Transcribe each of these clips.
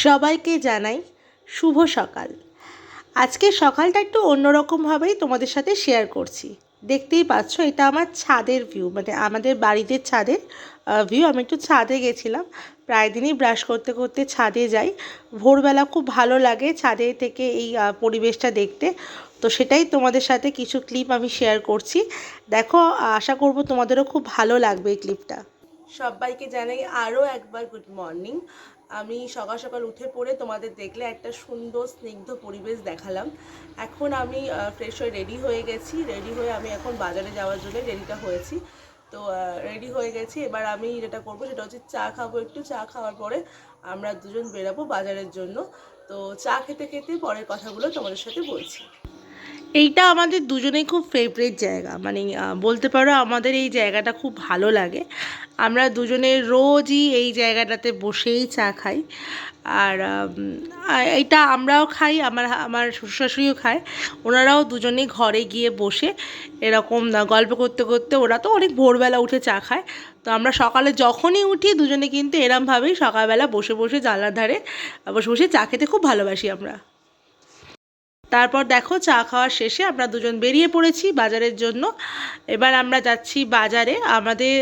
সবাইকে জানাই শুভ সকাল। আজকে সকালটা একটু অন্যরকমভাবেই তোমাদের সাথে শেয়ার করছি। দেখতেই পাচ্ছ, এটা আমার ছাদের ভিউ মানে আমাদের বাড়িতে ছাদের ভিউ আমি একটু ছাদে গেছিলাম, প্রায় দিনই ব্রাশ করতে করতে ছাদে যাই। ভোরবেলা খুব ভালো লাগে ছাদে থেকে এই পরিবেশটা দেখতে। তো সেটাই তোমাদের সাথে কিছু ক্লিপ আমি শেয়ার করছি। দেখো, আশা করব তোমাদেরও খুব ভালো লাগবে এই ক্লিপটা সবাইকে জানাই আরও একবার গুড মর্নিং আমি সকাল সকাল উঠে পড়ে তোমাদের দেখলে একটা সুন্দর, স্নিগ্ধ পরিবেশ দেখালাম। এখন আমি ফ্রেশ হয়ে রেডি হয়ে গেছি। রেডি হয়ে আমি এখন বাজারে যাওয়ার জন্য রেডিটা হয়েছি। তো রেডি হয়ে গেছি। এবার আমি যেটা করব সেটা হচ্ছে চা খাব একটু। চা খাওয়ার পরে আমরা দুজন বেরাবো বাজারের জন্য। তো চা খেতে খেতে পরের কথাগুলো তোমাদের সাথে বলছি। এইটা আমাদের দুজনেই খুব ফেভারিট জায়গা। মানে বলতে পারো আমাদের এই জায়গাটা খুব ভালো লাগে। আমরা দুজনে রোজই এই জায়গাটাতে বসেই চা খাই। আর এটা আমরাও খাই, আমার আমার শ্বশুর শাশুড়িও খায়। ওনারাও দুজনেই ঘরে গিয়ে বসে এরকম গল্প করতে করতে ওরা তো অনেক ভোরবেলা উঠে চা খায়। তো আমরা সকালে যখনই উঠি দুজনে কিন্তু এরমভাবেই সকালবেলা বসে বসে জানলার ধারে বসে বসে চা খেতে খুব ভালোবাসি আমরা। তারপর দেখো চা খাওয়ার শেষে আমরা দুজন বেরিয়ে পড়েছি বাজারের জন্য। এবার আমরা যাচ্ছি বাজারে। আমাদের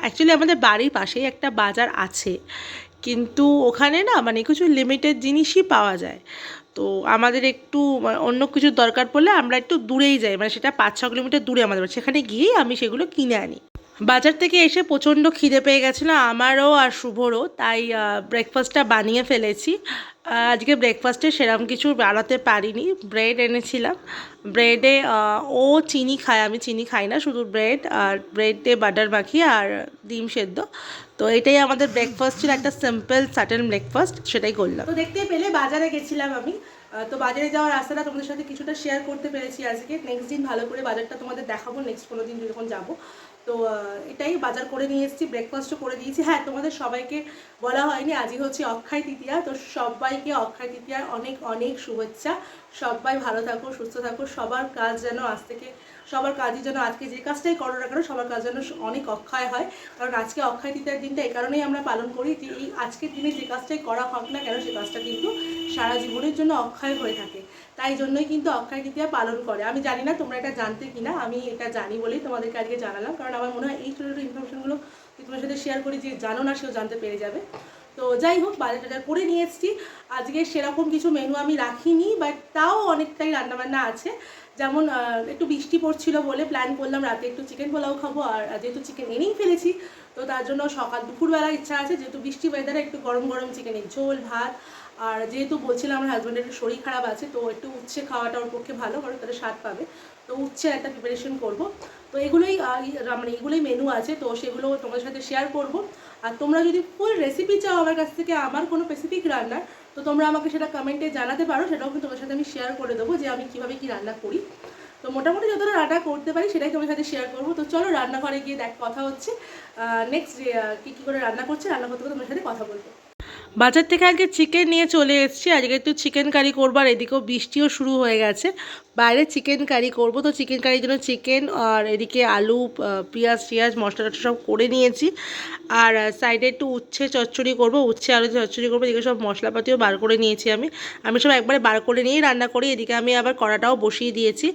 অ্যাকচুয়ালি আমাদের বাড়ির পাশেই একটা বাজার আছে। কিন্তু ওখানে না মানে কিছু লিমিটেড জিনিসই পাওয়া যায়। তো আমাদের একটু মানে অন্য কিছু দরকার পড়লে আমরা একটু দূরেই যাই। মানে সেটা পাঁচ ছ কিলোমিটার দূরে আমাদের। সেখানে গিয়েই আমি সেগুলো কিনে আনি। বাজার থেকে এসে প্রচণ্ড খিদে পেয়ে গেছিল, আমারও আর শুভরও। তাই ব্রেকফাস্টটা বানিয়ে ফেলেছি। আজকে ব্রেকফাস্টে সেরকম কিছু বানাতে পারিনি। ব্রেড এনেছিলাম। ব্রেডে ও চিনি খায়, আমি চিনি খাই না, শুধু ব্রেড আর ব্রেডে বাটার মাখি আর ডিম সেদ্ধ। তো এটাই আমাদের ব্রেকফাস্ট ছিল একটা সিম্পল সাটেন ব্রেকফাস্ট সেটাই করলাম। তো দেখতে পেলে বাজারে গেছিলাম আমি। তো বাজারে যাওয়ার রাস্তাটা তোমাদের সাথে কিছুটা শেয়ার করতে পেরেছি আজকে। নেক্সট দিন ভালো করে বাজারটা তোমাদের দেখাবো নেক্সট কোনো দিন যখন যাব। তো এটাই বাজার করে নিয়ে এসেছি ব্রেকফাস্টও করে দিয়েছি। হ্যাঁ তোমাদের সবাইকে বলা হয়নি, আজই হচ্ছে অক্ষয় তৃতীয়া। তো সবাইকে অক্ষয় তৃতীয়ার অনেক অনেক শুভেচ্ছা। সবাই ভালো থাকো, সুস্থ থাকো। সবার কাজ যেন আজ থেকে সবার কাজই যেন আজকে যে কাজটাই করো না কেন, সবার কাজ যেন অনেক অক্ষয় হয়। কারণ আজকে অক্ষয় তৃতীয়ার দিনটা এই কারণেই আমরা পালন করি যে এই আজকের দিনে যে কাজটাই করা হোক না কেন, সে কাজটা কিন্তু সারা জীবনের জন্য অক্ষয় হয়ে থাকে। তাই জন্যই কিন্তু অক্ষয় তৃতীয়া পালন করে। আমি জানি না তোমরা এটা জানতে কিনা, আমি এটা জানি বলেই তোমাদেরকে আজকে জানালাম। কারণ আমার মনে হয় এই ছোটো ছোটো ইনফরমেশনগুলো তোমার সাথে শেয়ার করি যে জানো না, সেও জানতে পেরে যাবে। তো যাই হোক বাজার টাজার করে নিয়ে এসেছি। আজকে সেরকম কিছু মেনু আমি রাখিনি বাট তাও অনেকটাই রান্নাবান্না আছে। যেমন একটু বৃষ্টি পড়ছিল বলে প্ল্যান করলাম রাতে একটু চিকেন পোলাও খাব, আর যেহেতু চিকেন এনেই ফেলেছি, তো তার জন্য সকাল দুপুরবেলা ইচ্ছা আছে, যেহেতু বৃষ্টি ওয়েদারে একটু গরম গরম চিকেনের ঝোল, ভাত, আর যেহেতু বলছিলাম আমার হাজব্যান্ডের শরীর খারাপ আছে, তো একটু উচ্ছে খাওয়াটা ওর পক্ষে ভালো, কারণ তাদের স্বাদ পাবে। তো উচ্ছের একটা প্রিপারেশন করব। তো এগুলোই মানে এগুলোই মেনু আছে, তো সেগুলো তোমাদের সাথে শেয়ার করব। আর তোমরা যদি ফুল রেসিপি চাও আমার কাছ থেকে, আমার কোনো স্পেসিফিক রান্নার, তো তোমরা আমাকে সেটা কমেন্টে জানাতে পারো, সেটাও কিন্তু তোমার সাথে আমি শেয়ার করে দেবো যে আমি কীভাবে কী রান্না করি। তো মোটামুটি যতটা রান্না করতে পারি, সেটাই তোমার সাথে শেয়ার করব। তো চলো রান্নাঘরে গিয়ে দেখ, কথা হচ্ছে। নেক্সট কী কী করে রান্না করছে রান্না করতে করতে তোমার সাথে কথা বলব। বাজার থেকে আজকে চিকেন নিয়ে চলে এসেছি। আজকে একটু চিকেন কারি করব আর এদিকেও বৃষ্টিও শুরু হয়ে গেছে। বাইরে চিকেন কারি করব। তো চিকেন কারির জন্য চিকেন আর এদিকে আলু পেঁয়াজ, টিয়াজ মশলা টশলা সব করে নিয়েছি। আর সাইডে একটু উচ্ছে চচ্চড়ি করব। উচ্ছে, আলু চচ্চড়ি করব। এদিকে সব মশলাপাতিও বার করে নিয়েছি আমি। আমি সব একবারে বার করে নিয়েই রান্না করি। এদিকে আমি আবার কড়াটাও বসিয়ে দিয়েছি।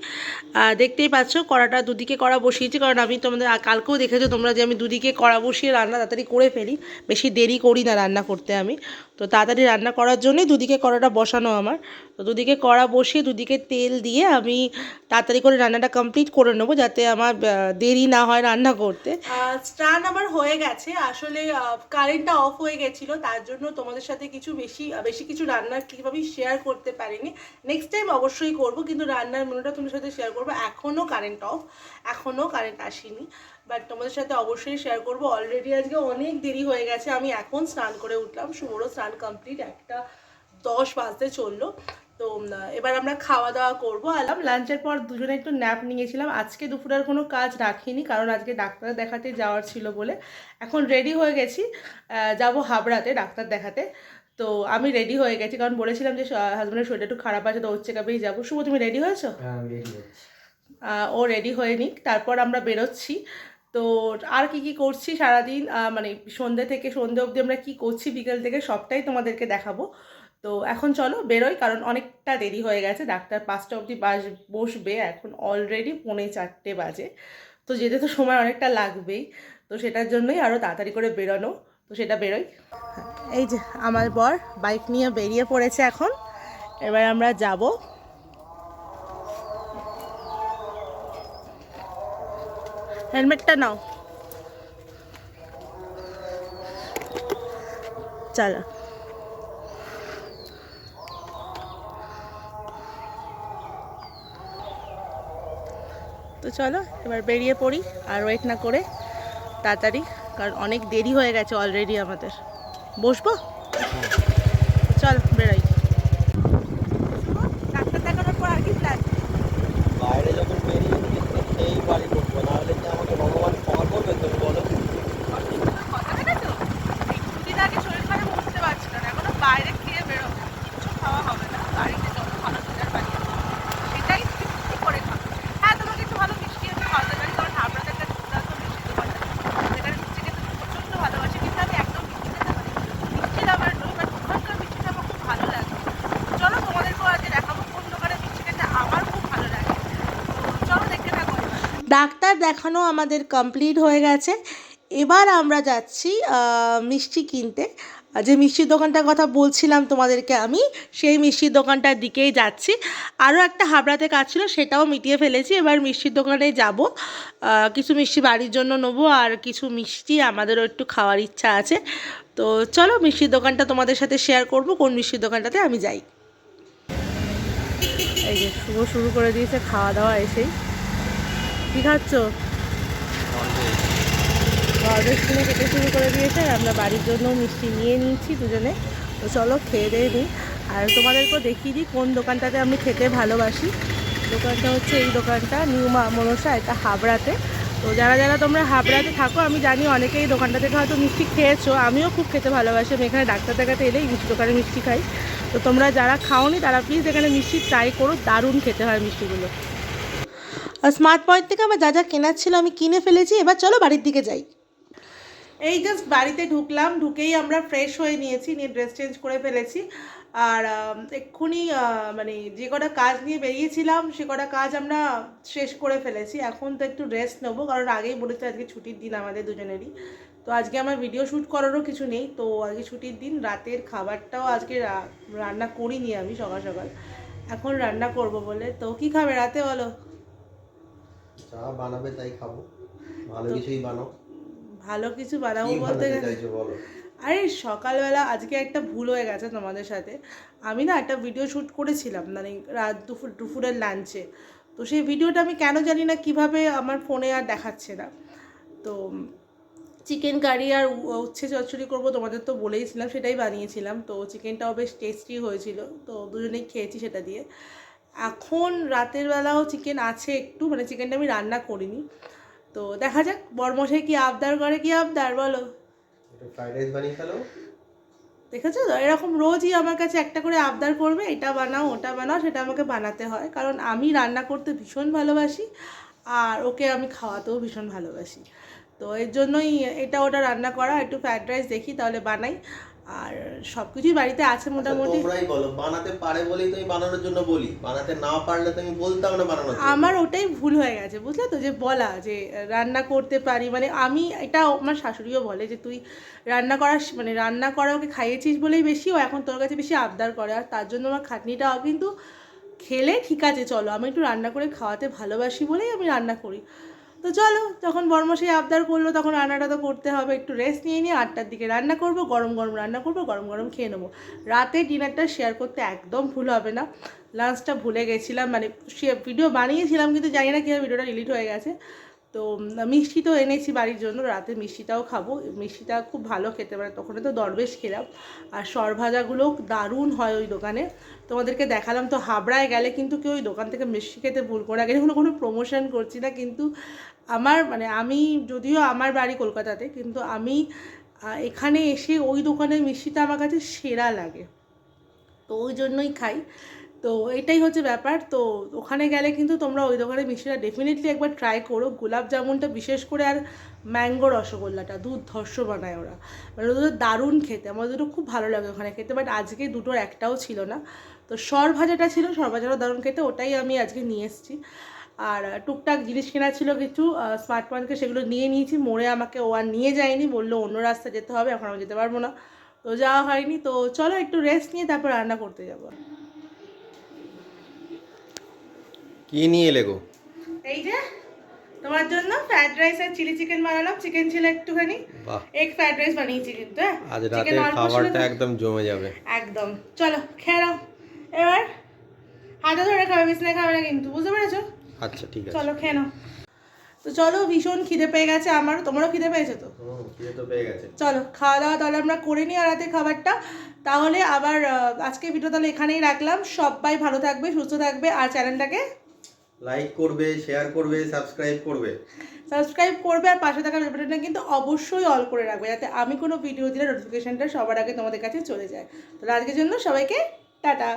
দেখতেই পাচ্ছ কড়াটা দুদিকে কড়া বসিয়েছি। কারণ আমি তোমাদের কালকেও দেখেছ তোমরা যে আমি দুদিকে কড়া বসিয়ে রান্না তাড়াতাড়ি করে ফেলি। বেশি দেরি করি না রান্না করতে আমি। তো তাড়াতাড়ি রান্না করার জন্যই দুদিকে কড়াটা বসানো আমার। তো দুদিকে কড়া বসিয়ে দুদিকে তেল দিয়ে আমি তাড়াতাড়ি করে রান্নাটা কমপ্লিট করে নেব যাতে আমার দেরি না হয় রান্না করতে। স্টান আমার হয়ে গেছে। আসলে কারেন্টটা অফ হয়ে গেছিল। তার জন্য তোমাদের সাথে কিছু বেশি বেশি কিছু রান্না কীভাবে শেয়ার করতে পারিনি। নেক্সট টাইম অবশ্যই করব, কিন্তু রান্নার মেনুটা তোমাদের সাথে শেয়ার করব। এখনও কারেন্ট অফ এখনও কারেন্ট আসেনি। বাট তোমাদের সাথে অবশ্যই শেয়ার করব। অলরেডি আজকে অনেক দেরি হয়ে গেছে। আমি এখন স্নান করে উঠলাম। শুভরও স্নান কমপ্লিট একটা দশ বাজতে চলল। তো এবার আমরা খাওয়া দাওয়া করব। আলাম লাঞ্চের পর দুজনে একটু ন্যাপ নিয়েছিলাম। আজকে দুপুরের কোনো কাজ রাখিনি কারণ আজকে ডাক্তার দেখাতে যাওয়ার ছিল বলে। এখন রেডি হয়ে গেছি। যাব হাবড়াতে ডাক্তার দেখাতে। তো আমি রেডি হয়ে গেছি। কারণ বলেছিলাম যে হাজব্যান্ডের শরীরটা একটু খারাপ আছে তো ওর চেকআপেই যাব। শুভ তুমি রেডি হয়েছো? হ্যাঁ ও রেডি হয়ে নিক। তারপর আমরা বেরোচ্ছি। তো আর কি কি করছি সারাদিন? মানে সন্ধ্যে থেকে সন্ধ্যে অবধি আমরা কি করছি বিকেল থেকে সবটাই তোমাদেরকে দেখাবো। তো এখন চলো বেরোই, কারণ অনেকটা দেরি হয়ে গেছে। ডাক্তার পাঁচটা অবধি বাস, বসবে এখন অলরেডি পৌনে চারটে বাজে। তো যেতে তো সময় অনেকটা লাগবেই। তো সেটার জন্যই আরও তাড়াতাড়ি করে বেরোনো। তো সেটা বেরোই। এই যে আমার বর বাইক নিয়ে বেরিয়ে পড়েছে এখন। এবার আমরা যাব হেলমেটটা নাও। চলো। তো চলো এবার বেরিয়ে পড়ি আর ওয়েট না করে তাড়াতাড়ি কারণ অনেক দেরি হয়ে গেছে অলরেডি আমাদের। বসবো? চল বেরোই। ডাক্তার দেখানোর পর আর কি প্ল্যান বাইরে যখন বেরিয়ে এই বাড়ি করব না হলে কি আমাকে ভগবান ক্ষমা করবে তুমি বলো দুদিন আগে শরীর খারাপ বুঝতে পারছি না এখনও বাইরে খেয়ে বেরোবো কিছু খাওয়া হবে না বাড়িতে যত ভালো খাবার বানিয়ে সেটাই তৃপ্তি করে খাব হ্যাঁ তোমাকে একটু ভালো মিষ্টি আমি খাওয়াতে পারি কারণ হাবড়াতে একটা দুর্দান্ত মিষ্টি দোকান আছে যেখানে মিষ্টি খেতে প্রচণ্ড ভালোবাসি কিন্তু আমি একদম মিষ্টি খেতে পারি না। মিষ্টির আমার নই বাট ওখানকার মিষ্টিটা আমার খুব ভালো লাগে চলো তোমাদেরকেও আজকে দেখাবো কোন দোকানে মিষ্টি খেতে আমার খুব ভালো লাগে তো চলো দেখতে থাকো ডাক্তার দেখানো আমাদের কমপ্লিট হয়ে গেছে। এবার আমরা যাচ্ছি মিষ্টি কিনতে। যে মিষ্টির দোকানটার কথা বলছিলাম তোমাদেরকে আমি, সেই মিষ্টির দোকানটার দিকেই যাচ্ছি। আরও একটা হাবড়াতে কাজ ছিল, সেটাও মিটিয়ে ফেলেছি। এবার মিষ্টির দোকানে যাব। কিছু মিষ্টি বাড়ির জন্য নেব আর কিছু মিষ্টি আমাদেরও একটু খাওয়ার ইচ্ছা আছে। তো চলো মিষ্টির দোকানটা তোমাদের সাথে শেয়ার করব, কোন মিষ্টির দোকানটাতে আমি যাই। এই যে শুভ শুরু করে দিয়েছে, খাওয়া দাওয়া এসেই। কী খাচ্ছ? অর্ডার শুনে খেতে শুরু করে দিয়েছে, আর আমরা বাড়ির জন্য মিষ্টি নিয়ে নিয়েছি দুজনে। তো চলো খেয়ে দিয়ে নিই আর তোমাদেরকেও দেখিয়ে দিই কোন দোকানটাতে আমি খেতে ভালোবাসি। দোকানটা হচ্ছে এই দোকানটা, নিউ মা মনসা, এটা হাবড়াতে। তো যারা যারা তোমরা হাবড়াতে থাকো, আমি জানি অনেকেই দোকানটা থেকে হয়তো মিষ্টি খেয়েছো, আমিও খুব খেতে ভালোবাসি। আমি এখানে ডাক্তার দেখাতে এলেই মিষ্টি দোকানে মিষ্টি খাই। তো তোমরা যারা খাওনি, তারা প্লিজ এখানে মিষ্টি ট্রাই করো, দারুণ খেতে হয় মিষ্টিগুলো। স্মার্ট পয়েন্ট থেকে আমার যা যা কেনার ছিল আমি কিনে ফেলেছি, এবার চলো বাড়ির দিকে যাই। এই জাস্ট বাড়িতে ঢুকলাম, ঢুকেই আমরা ফ্রেশ হয়ে নিয়েছি, নিয়ে ড্রেস চেঞ্জ করে ফেলেছি। আর এক্ষুনি মানে যে কটা কাজ নিয়ে বেরিয়েছিলাম, সে কটা কাজ আমরা শেষ করে ফেলেছি। এখন তো একটু রেস্ট নেব, কারণ আগেই বলেছে আজকে ছুটির দিন আমাদের দুজনেরই। তো আজকে আমার ভিডিও শ্যুট করারও কিছু নেই, তো আজকে ছুটির দিন, রাতের খাবারটাও আজকে রান্না করিনি আমি সকাল সকাল। এখন রান্না করব বলে। তো কি খাবে রাতে বলো? যা বানাবে তাই খাব। ভালো কিছুই বানাও। ভালো কিছু বানাবো বলতে গেলে চাইছো বলো? আরে সকালবেলা আজকে একটা ভুল হয়ে গেছে তোমাদের সাথে। আমি না একটা ভিডিও শ্যুট করেছিলাম মানে রাত দুপুর দুপুরের লাঞ্চে তো সেই ভিডিওটা আমি কেন জানি না কীভাবে আমার ফোনে আর দেখাচ্ছে না। তো চিকেন কারি আর উচ্ছে চচ্চড়ি করব তোমাদের তো বলেইছিলাম সেটাই বানিয়েছিলাম। তো চিকেনটাও বেশ টেস্টি হয়েছিল। তো দুজনেই খেয়েছি সেটা দিয়ে। এখন রাতের বেলাও চিকেন আছে একটু মানে চিকেনটা আমি রান্না করিনি। তো দেখা যাক বরমশাই কি আবদার করে কি আবদার বলো? দেখেছ? তো এরকম রোজই আমার কাছে একটা করে আবদার করবে এটা বানাও ওটা বানাও সেটা আমাকে বানাতে হয়। কারণ আমি রান্না করতে ভীষণ ভালোবাসি আর ওকে আমি খাওয়াতেও ভীষণ ভালোবাসি। তো এর জন্যই এটা ওটা রান্না করা একটু ফ্রাইড রাইস দেখি তাহলে বানাই। আর সব কিছুই বাড়িতে আছে আচ্ছা, মোটামুটি। তোমরাই বলো বানাতে পারে বলেই তো আমি বানানোর জন্য বলি। বানাতে না পারলে তো আমি বলতাম না বানানোর আমার ওটাই ভুল হয়ে গেছে বুঝলে তো? যে বলা যে রান্না করতে পারি মানে আমি এটা আমার শাশুড়িও বলে যে তুই রান্না করার মানে রান্না করা ওকে খাইয়েছিস বলেই বেশি ও এখন তোর কাছে বেশি আবদার করে। আর তার জন্য আমার খাটনিটাও কিন্তু খেলে ঠিক আছে চলো। আমি একটু রান্না করে খাওয়াতে ভালোবাসি বলেই আমি রান্না করি। তো চলো, যখন বর্মশাই আবদার করল, তখন রান্নাটা তো করতে হবে, একটু রেস্ট নিয়ে নিয়ে আটটার দিকে রান্না করব, গরম গরম রান্না করব, গরম গরম খেয়ে নেব। রাতে ডিনারটা শেয়ার করতে একদম ভুল হবে না। লাঞ্চটা ভুলে গেছিলাম মানে ভিডিও বানিয়েছিলাম, কিন্তু জানি না কীভাবে ভিডিওটা ডিলিট হয়ে গেছে। তো মিষ্টি তো এনেছি বাড়ির জন্য, রাতে মিষ্টিটাও খাব। মিষ্টিটা খুব ভালো খেতে পারে তখন তো দরবেশ খেলাম। আর সরভাজাগুলো দারুণ হয় ওই দোকানে। তোমাদেরকে দেখালাম, তো হাবড়ায় গেলে কিন্তু কেউ ওই দোকান থেকে মিষ্টি খেতে ভুল করে আগে কোনো কোনো প্রমোশন করছি না, কিন্তু আমার মানে আমি যদিও আমার বাড়ি কলকাতাতে, কিন্তু আমি এখানে এসে ওই দোকানের মিষ্টিটা আমার কাছে সেরা লাগে। তো ওই জন্যই খাই। তো এটাই হচ্ছে ব্যাপার। তো ওখানে গেলে কিন্তু তোমরা ওই দোকানের মিষ্টিটা ডেফিনেটলি একবার ট্রাই করো। গোলাপ জামুনটা বিশেষ করে আর ম্যাঙ্গো রসগোল্লাটা দুধ ধর্ষ বানায় ওরা। মানে ওদের দারুণ খেতে। আমার দুটো খুব ভালো লাগে ওখানে খেতে বাট আজকে দুটোর একটাও ছিল না। তো সর ভাজাটা ছিল, সর ভাজাটা দারুণ খেতে, ওটাই আমি আজকে নিয়ে এসেছি। আর টুকটাক জিনিস কেনা ছিল কিছু স্মার্ট পয়েন্টকে সেগুলো নিয়ে নিয়েছি। মোড়ে আমাকে ও আর নিয়ে যায়নি বলল অন্য রাস্তা যেতে হবে এখন আমি যেতে পারব না। তো যাওয়া হয়নি তো চলো একটু রেস্ট নিয়ে তারপর রান্না করতে যাব। কি নিয়ে এলে গো? এই যে তোমার জন্য ফ্রাইড রাইস আর চিলি চিকেন বানালাম চিকেন ছিল একটুখানি। এগ ফ্রাইড রাইস বানিয়েছি কিন্তু হ্যাঁ? আজ রাতের খাবারটা একদম জমে যাবে। একদম। চলো খেয়ে নাও। এবার হাতে ধরে খাবে বিছনায় খাবে না কিন্তু বুঝতে পেরেছ? আচ্ছা ঠিক আছে। চলো খেয়ে নাও। তো চলো ভীষণ খিদে পেয়ে গেছে আমার তোমারও খিদে পেয়েছে তো? খিদে পেয়ে গেছে। চলো খাওয়া দাওয়া তাহলে আমরা করে নিই আর রাতে খাবারটা। তাহলে আবার আজকে ভিডিও তাহলে এখানেই রাখলাম। সবাই ভালো থাকবে সুস্থ থাকবে আর চ্যানেলটাকে লাইক করবে শেয়ার করবে সাবস্ক্রাইব করবে। সাবস্ক্রাইব করবে আর পাশে থাকা বেলবাটনটা কিন্তু অবশ্যই অল করে রাখবে যাতে আমি কোনো ভিডিও দিলে নোটিফিকেশানটা সবার আগে তোমাদের কাছে চলে যায়। তাহলে আজকের জন্য সবাইকে টাটা।